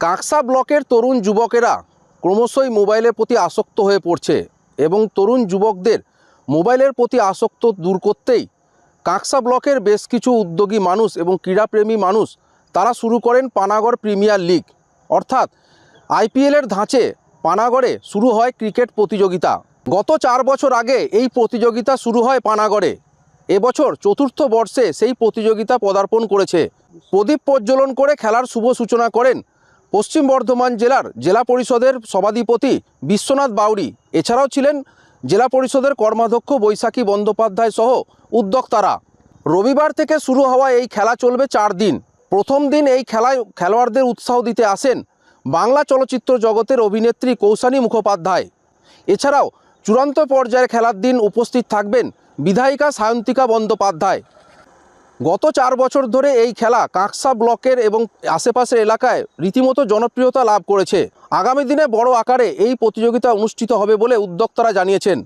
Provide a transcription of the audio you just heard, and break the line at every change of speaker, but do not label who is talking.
কাঁকসা ব্লকের তরুণ যুবকেরা ক্রমশই মোবাইলের প্রতি আসক্ত হয়ে পড়ছে এবং তরুণ যুবকদের মোবাইলের প্রতি আসক্ত দূর করতেই কাঁকসা ব্লকের বেশ কিছু উদ্যোগী মানুষ এবং ক্রীড়াপ্রেমী মানুষ তারা শুরু করেন পানাগড় প্রিমিয়ার লিগ। অর্থাৎ আইপিএলের ধাঁচে পানাগড়ে শুরু হয় ক্রিকেট প্রতিযোগিতা। গত চার বছর আগে এই প্রতিযোগিতা শুরু হয় পানাগড়ে। এবছর চতুর্থ বর্ষে সেই প্রতিযোগিতা পদার্পণ করেছে। প্রদীপ প্রজ্বলন করে খেলার শুভ সূচনা করেন পশ্চিম বর্ধমান জেলার জেলা পরিষদের সভাধিপতি বিশ্বনাথ বাউরি এছাড়াও ছিলেন জেলা পরিষদের কর্মাধ্যক্ষ বৈশাখী বন্দ্যোপাধ্যায় সহ উদ্যোক্তারা। রবিবার থেকে শুরু হওয়া এই খেলা চলবে চার দিন। প্রথম দিন এই খেলায় খেলোয়াড়দের উৎসাহ দিতে আসেন বাংলা চলচ্চিত্র জগতের অভিনেত্রী কৌশানী মুখোপাধ্যায়। এছাড়াও চূড়ান্ত পর্যায়ের খেলার দিন উপস্থিত থাকবেন বিধায়িকা সায়ন্তিকা বন্দ্যোপাধ্যায়। গত চার বছর ধরে এই খেলা কাঁকসা ব্লকের এবং আশেপাশের এলাকায় রীতিমতো জনপ্রিয়তা লাভ করেছে। আগামী দিনে বড় আকারে এই প্রতিযোগিতা অনুষ্ঠিত হবে বলে উদ্যোক্তারা জানিয়েছেন।